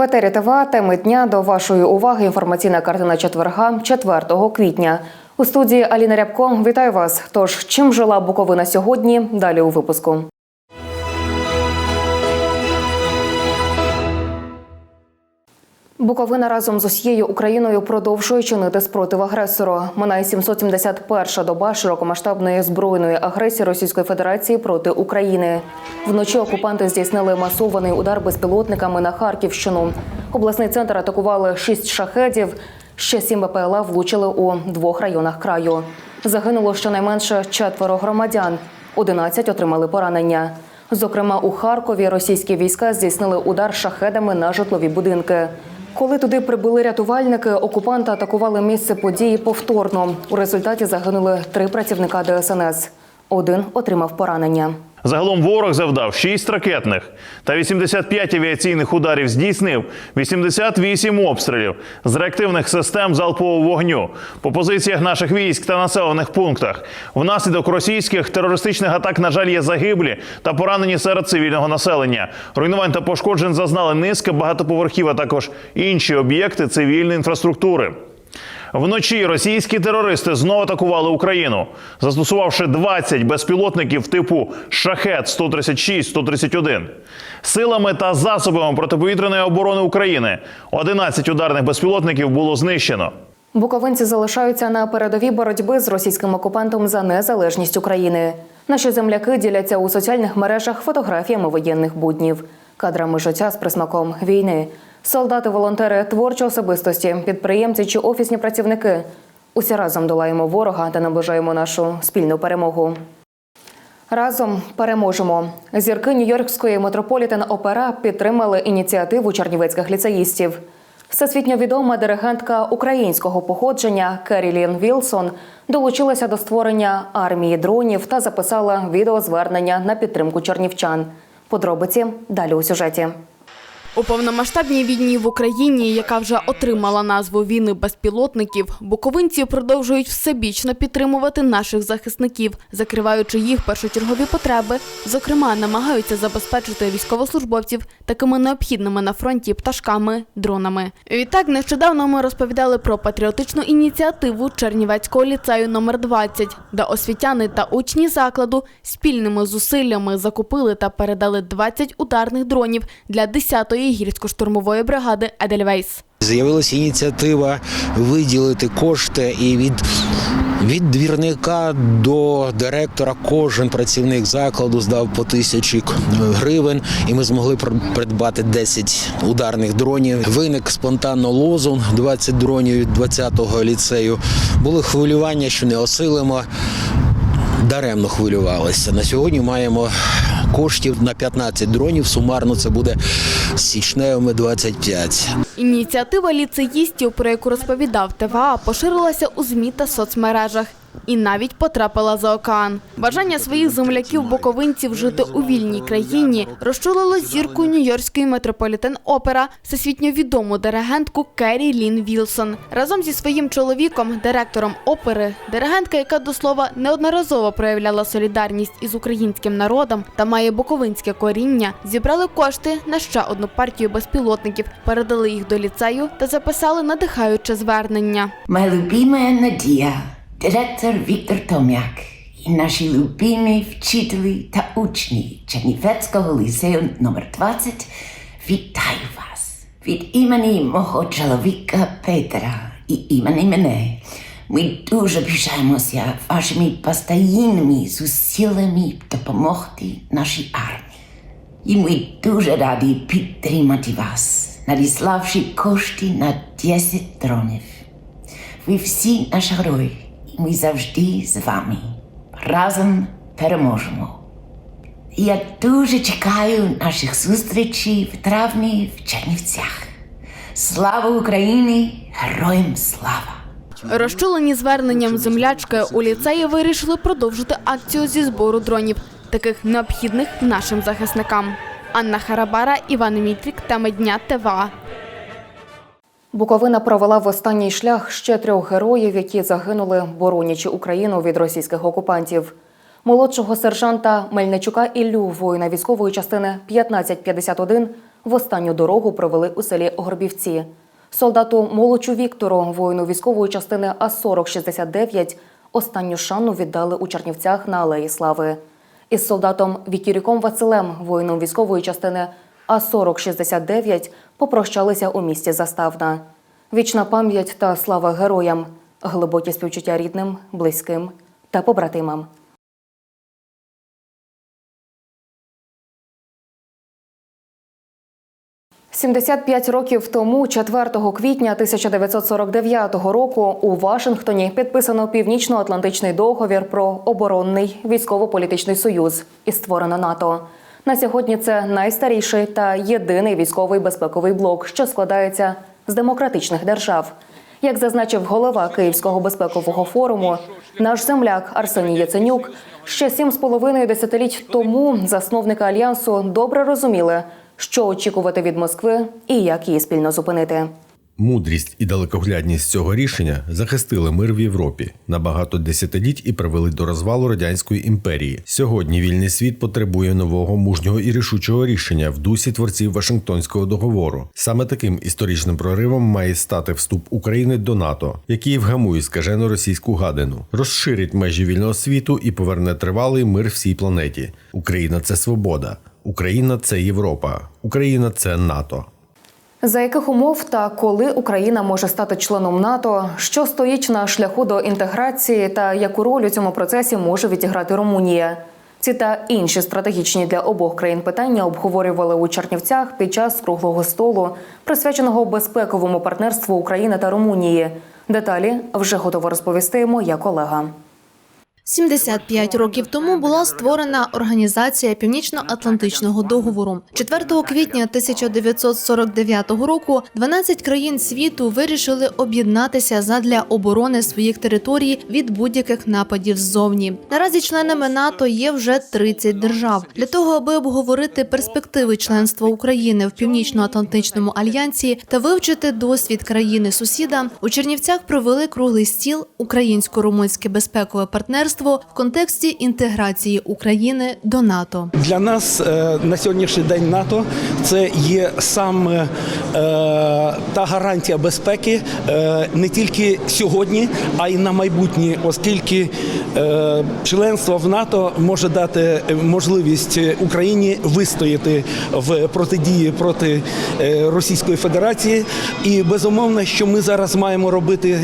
В етері теми дня до вашої уваги. Інформаційна картина четверга, 4 квітня. У студії Аліна Рябко вітаю вас. Тож чим жила Буковина сьогодні? Далі у випуску. Буковина разом з усією Україною продовжує чинити спротив агресору. Минає 771 доба широкомасштабної збройної агресії Російської Федерації проти України. Вночі окупанти здійснили масований удар безпілотниками на Харківщину. Обласний центр атакували шість шахедів. Ще сім БПЛА влучили у двох районах краю. Загинуло щонайменше четверо громадян. 11 отримали поранення. Зокрема, у Харкові російські війська здійснили удар шахедами на житлові будинки. Коли туди прибули рятувальники, окупанти атакували місце події повторно. У результаті загинули три працівника ДСНС. Один отримав поранення. Загалом ворог завдав 6 ракетних та 85 авіаційних ударів здійснив 88 обстрілів з реактивних систем залпового вогню по позиціях наших військ та населених пунктах. Внаслідок російських терористичних атак, на жаль, є загиблі та поранені серед цивільного населення. Руйнувань та пошкоджень зазнали низка багатоповерхів, а також інші об'єкти цивільної інфраструктури. Вночі російські терористи знову атакували Україну, застосувавши 20 безпілотників типу Шахет 136-131. Силами та засобами протиповітряної оборони України 11 ударних безпілотників було знищено. Буковинці залишаються на передовій боротьби з російським окупантом за незалежність України. Наші земляки діляться у соціальних мережах фотографіями воєнних буднів, кадрами життя з присмаком війни. Солдати, волонтери, творчі особистості, підприємці чи офісні працівники. Усі разом долаємо ворога та наближаємо нашу спільну перемогу. Разом переможемо. Зірки Нью-Йоркської метрополітен опера підтримали ініціативу чернівецьких ліцеїстів. Всесвітньо відома диригентка українського походження Керілін Вілсон долучилася до створення армії дронів та записала відеозвернення на підтримку чернівчан. Подробиці далі у сюжеті. У повномасштабній війні в Україні, яка вже отримала назву війни безпілотників, буковинці продовжують всебічно підтримувати наших захисників, закриваючи їх першочергові потреби. Зокрема, намагаються забезпечити військовослужбовців такими необхідними на фронті пташками, дронами. Відтак, нещодавно ми розповідали про патріотичну ініціативу Чернівецького ліцею номер 20, де освітяни та учні закладу спільними зусиллями закупили та передали 20 ударних дронів для 10-ї гірсько-штурмової бригади Едельвейс. З'явилася ініціатива виділити кошти і від. Від двірника до директора кожен працівник закладу здав по тисячі гривень, і ми змогли пр- придбати 10 ударних дронів. Виник спонтанно лозунг 20 дронів від 20-го ліцею. Були хвилювання, що не осилимо. Даремно хвилювалися. На сьогодні маємо коштів на 15 дронів. Сумарно це буде з січневими 25. Ініціатива ліцеїстів, про яку розповідав ТВА, поширилася у ЗМІ та соцмережах. І навіть потрапила за океан. Бажання своїх земляків буковинців жити у вільній країні розчулило зірку Нью-Йоркської метрополітен опера всесвітньо відому диригентку Керрі Лін Вілсон. Разом зі своїм чоловіком, директором опери, диригентка, яка до слова неодноразово проявляла солідарність із українським народом та має буковинське коріння, зібрали кошти на ще одну партію безпілотників, передали їх до ліцею та записали надихаюче звернення. Моя любимая Надія, директор Віктор Том'як і наші любимі вчителі та учні Чернівецького ліцею номер 20 вітаю вас. Від імені мого чоловіка Петра і імені мене. Ми дуже пишаємося вашими постійними зусиллями допомогти нашій армії. І ми дуже раді підтримати вас, надіславши кошти на 10 дронів. Ви всі наші герої, ми завжди з вами. Разом переможемо. Я дуже чекаю наших зустрічей в травні в Чернівцях. Слава Україні! Героям слава! Розчулені зверненням землячки у ліцеї вирішили продовжити акцію зі збору дронів, таких необхідних нашим захисникам. Анна Харабара, Іван Мітрік, теми дня ТВА. Буковина провела в останній шлях ще трьох героїв, які загинули, боронячи Україну від російських окупантів. Молодшого сержанта Мельничука Іллю, воїна військової частини 1551, в останню дорогу провели у селі Горбівці. Солдату Молочу Віктору, воїну військової частини А-4069, останню шану віддали у Чернівцях на Алеї Слави. Із солдатом Вікіріком Василем, воїном військової частини А-4069, попрощалися у місті Заставна. Вічна пам'ять та слава героям, глибокі співчуття рідним, близьким та побратимам. – 75 років тому, 4 квітня 1949 року, у Вашингтоні підписано Північно-Атлантичний договір про оборонний військово-політичний союз і створено НАТО. На сьогодні це найстаріший та єдиний військовий безпековий блок, що складається з демократичних держав. Як зазначив голова Київського безпекового форуму, наш земляк Арсеній Яценюк ще сім з половиною десятиліть тому засновники альянсу добре розуміли, що очікувати від Москви і як її спільно зупинити. Мудрість і далекоглядність цього рішення захистили мир в Європі на багато десятиліть і привели до розвалу радянської імперії. Сьогодні вільний світ потребує нового мужнього і рішучого рішення в дусі творців Вашингтонського договору. Саме таким історичним проривом має стати вступ України до НАТО, який вгамує скажену російську гадину, розширить межі вільного світу і поверне тривалий мир всій планеті. Україна це свобода. Україна це Європа. Україна це НАТО. За яких умов та коли Україна може стати членом НАТО, що стоїть на шляху до інтеграції, та яку роль у цьому процесі може відіграти Румунія? Ці та інші стратегічні для обох країн питання обговорювали у Чернівцях під час круглого столу, присвяченого безпековому партнерству України та Румунії. Деталі вже готова розповісти моя колега. 75 років тому була створена організація Північно-Атлантичного договору. 4 квітня 1949 року 12 країн світу вирішили об'єднатися задля оборони своїх територій від будь-яких нападів ззовні. Наразі членами НАТО є вже 30 держав. Для того, аби обговорити перспективи членства України в Північно-Атлантичному альянсі та вивчити досвід країни сусіда, у Чернівцях провели круглий стіл українсько-румунське безпекове партнерство в контексті інтеграції України до НАТО. Для нас е, на сьогоднішній день НАТО це є саме та гарантія безпеки е, не тільки сьогодні, а й на майбутнє, оскільки е, членство в НАТО може дати можливість Україні вистояти в протидії проти Російської Федерації. І безумовно, що ми зараз маємо робити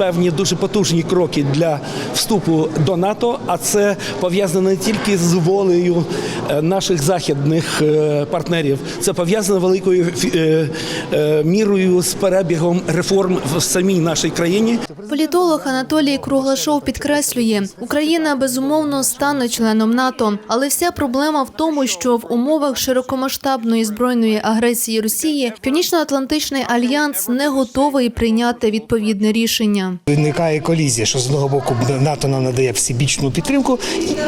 певні дуже потужні кроки для вступу до НАТО, а це пов'язано не тільки з волею е, наших західних е, партнерів, це пов'язано великою е, мірою з перебігом реформ в самій нашій країні. Політолог Анатолій Круглашов підкреслює, Україна безумовно стане членом НАТО, але вся проблема в тому, що в умовах широкомасштабної збройної агресії Росії Північно-Атлантичний альянс не готовий прийняти відповідне рішення. Виникає колізія, що з одного боку НАТО нам надає всебічну підтримку.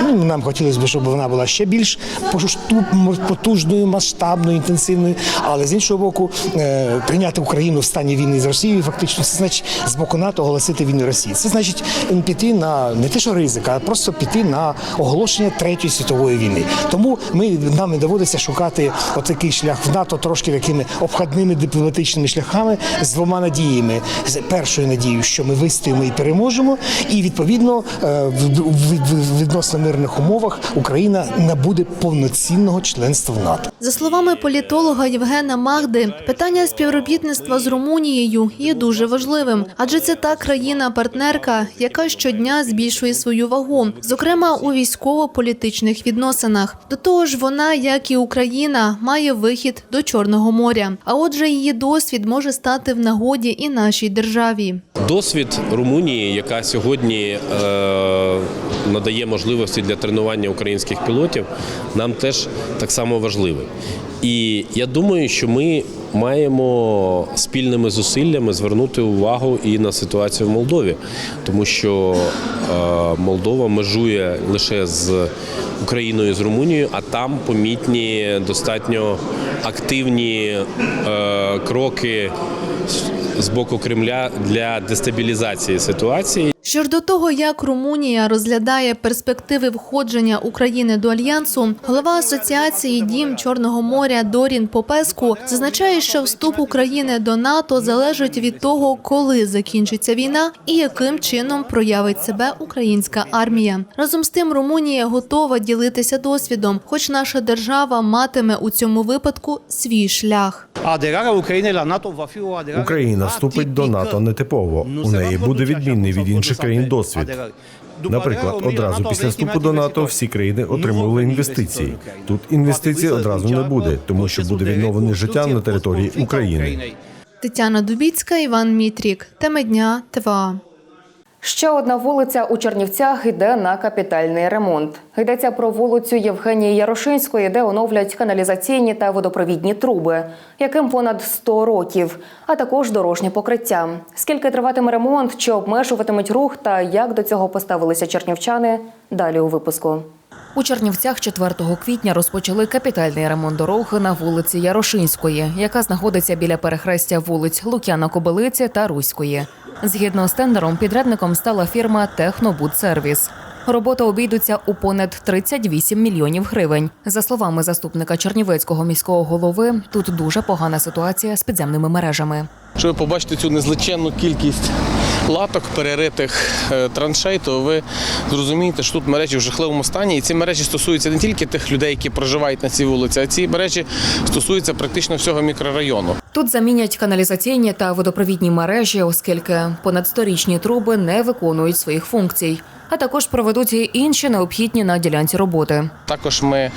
Ну, нам хотілося б, щоб вона була ще більш потужною, масштабною, інтенсивною. Але з іншого боку, е, прийняти Україну в стані війни з Росією, фактично, це значить з боку НАТО оголосити війну Росії. Це значить піти на не те, що ризик, а просто піти на оголошення третьої світової війни. Тому ми нам не доводиться шукати отакий шлях в НАТО трошки такими обхідними дипломатичними шляхами з двома надіями. З першою надією, що ми вистоїмо і переможемо, і відповідно е, в відносно мирних умовах Україна набуде повноцінного членства в НАТО. За словами політолога Євгена Магди, питання співробітництва з Румунією є дуже важливим, адже це та країна-партнерка, яка щодня збільшує свою вагу, зокрема у військово-політичних відносинах. До того ж, вона, як і Україна, має вихід до Чорного моря. А отже, її досвід може стати в нагоді і нашій державі. Досвід Румунії, яка сьогодні е, надає можливості для тренування українських пілотів, нам теж так само важливий. І я думаю, що ми маємо спільними зусиллями звернути увагу і на ситуацію в Молдові, тому що е, Молдова межує лише з Україною з Румунією, а там помітні достатньо активні е, кроки з боку Кремля для дестабілізації ситуації. Що ж до того, як Румунія розглядає перспективи входження України до альянсу, голова асоціації Дім Чорного моря Дорін Попеску, зазначає, що вступ України до НАТО залежить від того, коли закінчиться війна і яким чином проявить себе українська армія. Разом з тим, Румунія готова ділитися досвідом, хоч наша держава матиме у цьому випадку свій шлях. Україна вступить до НАТО нетипово. У неї буде відмінний від інших країн досвід. Наприклад, одразу після вступу до НАТО всі країни отримували інвестиції. Тут інвестицій одразу не буде, тому що буде відновлене життя на території України. Тетяна Дубіцька, Іван Мітрік. Теми дня ТВА. Ще одна вулиця у Чернівцях йде на капітальний ремонт. Йдеться про вулицю Євгенії Ярошинської, де оновлять каналізаційні та водопровідні труби, яким понад 100 років, а також дорожнє покриття. Скільки триватиме ремонт, чи обмежуватимуть рух та як до цього поставилися чернівчани? Далі у випуску. У Чернівцях 4 квітня розпочали капітальний ремонт дороги на вулиці Ярошинської, яка знаходиться біля перехрестя вулиць Лук'яна-Кобилиці та Руської. Згідно з тендером, підрядником стала фірма Технобудсервіс. Роботи обійдуться у понад 38 мільйонів гривень. За словами заступника Чернівецького міського голови, тут дуже погана ситуація з підземними мережами. Якщо ви побачите цю незличенну кількість латок, переритих е, траншей, то ви зрозумієте, що тут мережі в жахливому стані. І ці мережі стосуються не тільки тих людей, які проживають на цій вулиці, а ці мережі стосуються практично всього мікрорайону. Тут замінять каналізаційні та водопровідні мережі, оскільки понад сторічні труби не виконують своїх функцій, а також проведуть і інші необхідні на ділянці роботи. Також ми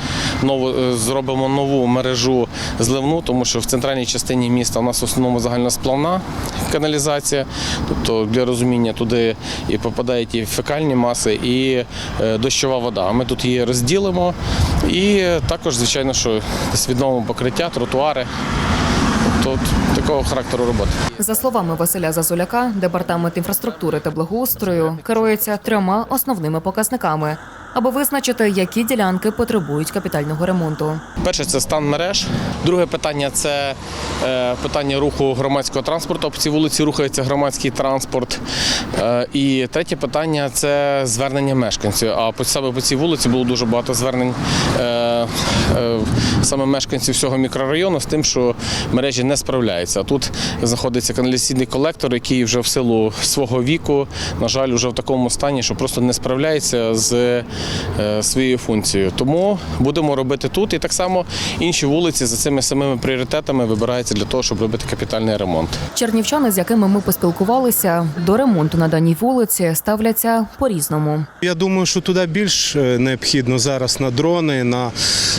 нову е, зробимо нову мережу зливну, тому що в центральній частині міста у нас в основному загальносплавна каналізація. Тобто для розуміння туди і попадають і фекальні маси, і е, дощова вода. Ми тут її розділимо. І також, звичайно, що відновимо покриття, тротуари. Тобто такого характеру роботи. За словами Василя Зазуляка, департамент інфраструктури та благоустрою керується трьома основними показниками, аби визначити, які ділянки потребують капітального ремонту. Перше це стан мереж. Друге питання це е, питання руху громадського транспорту. По цій вулиці рухається громадський транспорт. Е, і третє питання це звернення мешканців. А по саме по цій вулиці було дуже багато звернень е, саме мешканців всього мікрорайону з тим, що мережі не справляються. Тут знаходиться каналізаційний колектор, який вже в силу свого віку, на жаль, вже в такому стані, що просто не справляється з своєю функцією. Тому будемо робити тут. І так само інші вулиці за цими самими пріоритетами вибираються для того, щоб робити капітальний ремонт. Чернівчани, з якими ми поспілкувалися, до ремонту на даній вулиці ставляться по-різному. Я думаю, що туди більш е, необхідно зараз на дрони, на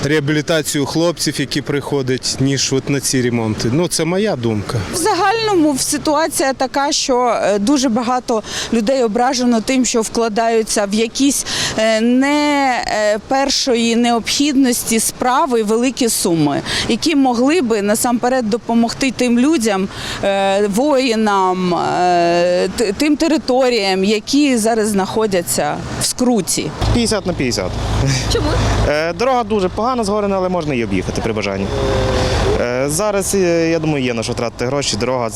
реабілітацію хлопців, які приходять, ніж от на ці ремонти. Ну це моя думка. В загальному ситуація така, що е, дуже багато людей ображено тим, що вкладаються в якісь е, не е, першої необхідності справи великі суми, які могли би насамперед допомогти тим людям, е, воїнам, е, тим територіям, які зараз знаходяться в скруті. 50 на 50. Чому? Дорога дуже погано згорена, але можна її об'їхати при бажанні. Зараз, е, я думаю, є на що тратити гроші. Дорога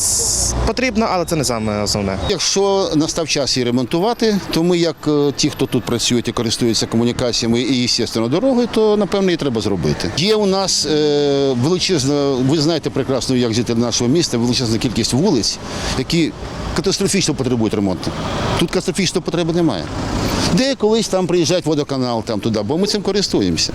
потрібна, але це не саме основне. Якщо настав час її ремонтувати, то ми, як е, ті, хто тут працюють і користуються комунікаціями і, звісно, дорогою, то напевно її треба зробити. Є у нас е, величезна, ви знаєте прекрасно, як житель нашого міста, величезна кількість вулиць, які катастрофічно потребують ремонту. Тут катастрофічної потреби немає. Де колись там приїжджає водоканал там туди, бо ми цим користуємося.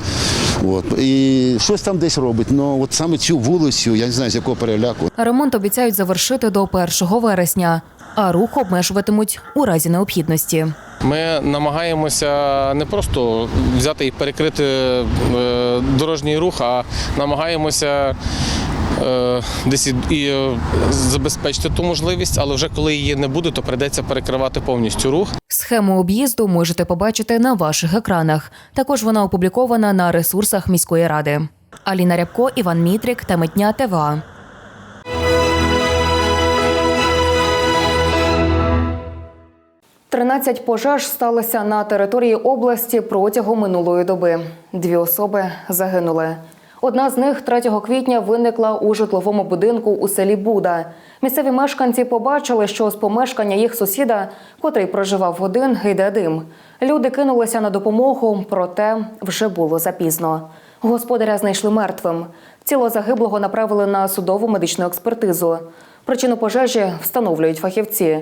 От. І щось там десь робить. Ну от саме цю вулицю, я не знаю з якого переляку. Ремонт обіцяють завершити до 1 вересня, а рух обмежуватимуть у разі необхідності. Ми намагаємося не просто взяти і перекрити е, дорожній рух, а намагаємося. Е, Десь і- е, забезпечити ту можливість, але вже коли її не буде, то прийдеться перекривати повністю рух. Схему об'їзду можете побачити на ваших екранах. Також вона опублікована на ресурсах міської ради. Аліна Рябко, Іван Мітрик та Митня ТВА. Тринадцять пожеж сталося на території області протягом минулої доби. Дві особи загинули. Одна з них 3 квітня виникла у житловому будинку у селі Буда. Місцеві мешканці побачили, що з помешкання їх сусіда, котрий проживав один, йде дим. Люди кинулися на допомогу, проте вже було запізно. Господаря знайшли мертвим. Тіло загиблого направили на судову медичну експертизу. Причину пожежі встановлюють фахівці.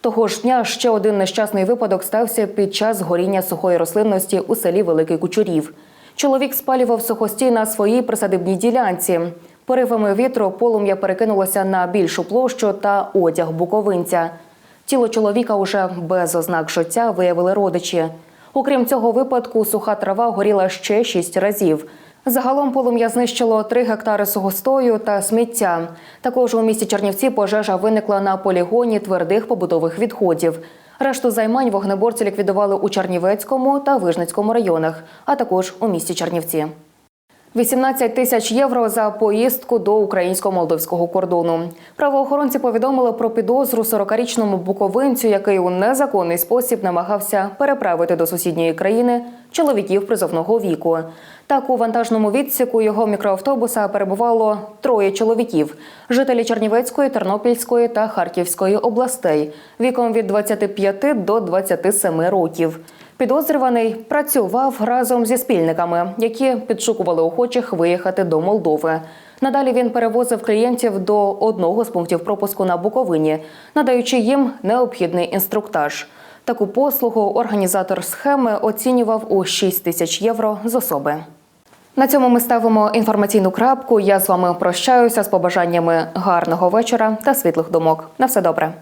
Того ж дня ще один нещасний випадок стався під час горіння сухої рослинності у селі Великий Кучурів. Чоловік спалював сухостій на своїй присадибній ділянці. Поривами вітру полум'я перекинулося на більшу площу та одяг буковинця. Тіло чоловіка уже без ознак життя виявили родичі. Окрім цього випадку, суха трава горіла ще шість разів. Загалом полум'я знищило три гектари сухостою та сміття. Також у місті Чернівці пожежа виникла на полігоні твердих побутових відходів. Решту займань вогнеборці ліквідували у Чернівецькому та Вижницькому районах, а також у місті Чернівці. 18 тисяч євро за поїздку до українсько-молдовського кордону. Правоохоронці повідомили про підозру 40-річному буковинцю, який у незаконний спосіб намагався переправити до сусідньої країни чоловіків призовного віку. Так, у вантажному відсіку його мікроавтобуса перебувало троє чоловіків: жителі Чернівецької, Тернопільської та Харківської областей, віком від 25 до 27 років. Підозрюваний працював разом зі спільниками, які підшукували охочих виїхати до Молдови. Надалі він перевозив клієнтів до одного з пунктів пропуску на Буковині, надаючи їм необхідний інструктаж. Таку послугу організатор схеми оцінював у 6 тисяч євро з особи. На цьому ми ставимо інформаційну крапку. Я з вами прощаюся з побажаннями гарного вечора та світлих думок. На все добре.